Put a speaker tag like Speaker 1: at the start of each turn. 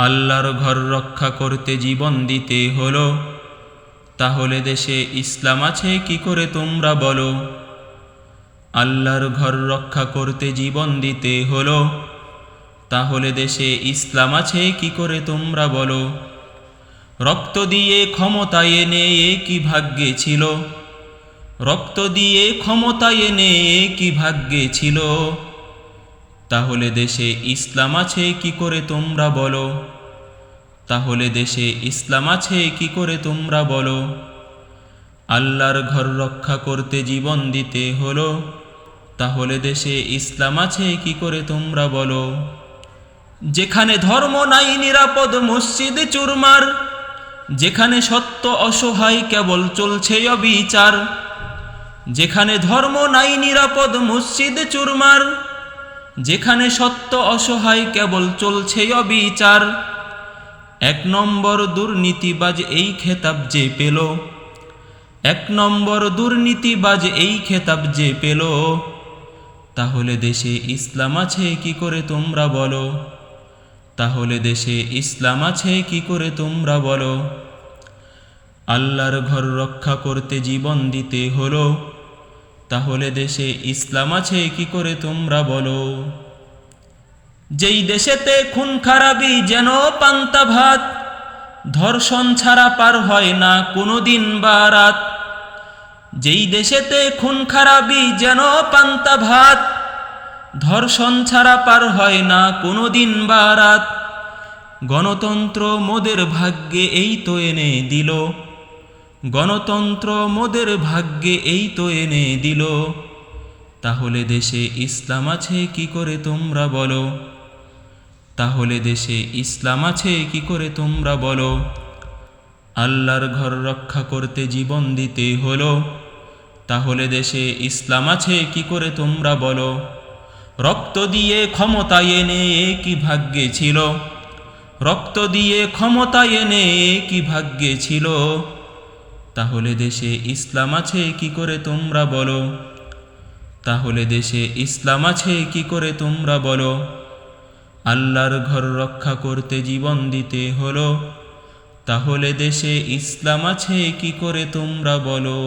Speaker 1: আল্লাহর ঘর রক্ষা করতে জীবন দিতে হলো। তাহলে দেশে ইসলাম আছে, কি করে তোমরা বলো? আল্লাহর ঘর রক্ষা করতে জীবন দিতে হলো। তাহলে দেশে ইসলাম আছে, কি করে তোমরা বলো? রক্ত দিয়ে ক্ষমতা এনে এ কি ভাগ্যে ছিল? রক্ত দিয়ে ক্ষমতা এনে কি ভাগ্যে ছিল? তাহলে দেশে ইসলাম আছে, কি করে তোমরা বলো? তাহলে দেশে ইসলাম আছে, কি করে তোমরা বলো? আল্লাহর ঘর রক্ষা করতে জীবন দিতে হলো, তাহলে দেশে ইসলাম আছে, কি করে তোমরা বলো? যেখানে ধর্ম নাই নিরাপদ মসজিদ চুরমার, যেখানে সত্য অসহায় কেবল চলছে অবিচার, যেখানে ধর্ম নাই নিরাপদ মসজিদ চুরমার যেখানে সত্য অসহায় কেবল চলছে অবিচার। এক নম্বর দুর্নীতিবাজ এই খেতাব যে পেল। এক নম্বর দুর্নীতিবাজ এই খেতাব যে পেল। তাহলে দেশে ইসলাম আছে কি করে তোমরা বলো? তাহলে দেশে ইসলাম আছে কি করে তোমরা বলো? আল্লাহর ঘর রক্ষা করতে জীবন দিতে হলো। তাহলে দেশে ইসলাম আছে, কি করে তোমরা বলো? যেই দেশেতে খুন খারাপি যেন পান্তা ভাত, ধর্ষণ ছাড়া পার হয় না কোনো দিন বা রাত। যেই দেশেতে খুন খারাপি যেন পান্তা ভাত, ধর্ষণ ছাড়া পার হয় না কোনো দিন বা রাত। গণতন্ত্র মোদের ভাগ্যে এই তো এনে দিল। গণতন্ত্র মোদের ভাগ্যে এই তো এনে দিল। তাহলে দেশে ইসলাম আছে কি করে তোমরা বলো? তাহলে দেশে ইসলাম আছে কি করে তোমরা বলো? আল্লাহর ঘর রক্ষা করতে জীবন দিতে হলো। তাহলে দেশে ইসলাম আছে কি করে তোমরা বলো? রক্ত দিয়ে ক্ষমতা এনে কি ভাগ্যে ছিল? রক্ত দিয়ে ক্ষমতা এনে কি ভাগ্যে ছিল? তাহলে দেশে ইসলাম আছে, কি করে তোমরা বলো? তাহলে দেশে ইসলাম আছে, কি করে তোমরা বলো? আল্লাহর ঘর রক্ষা করতে জীবন দিতে হলো। তাহলে দেশে ইসলাম আছে, কি করে তোমরা বলো?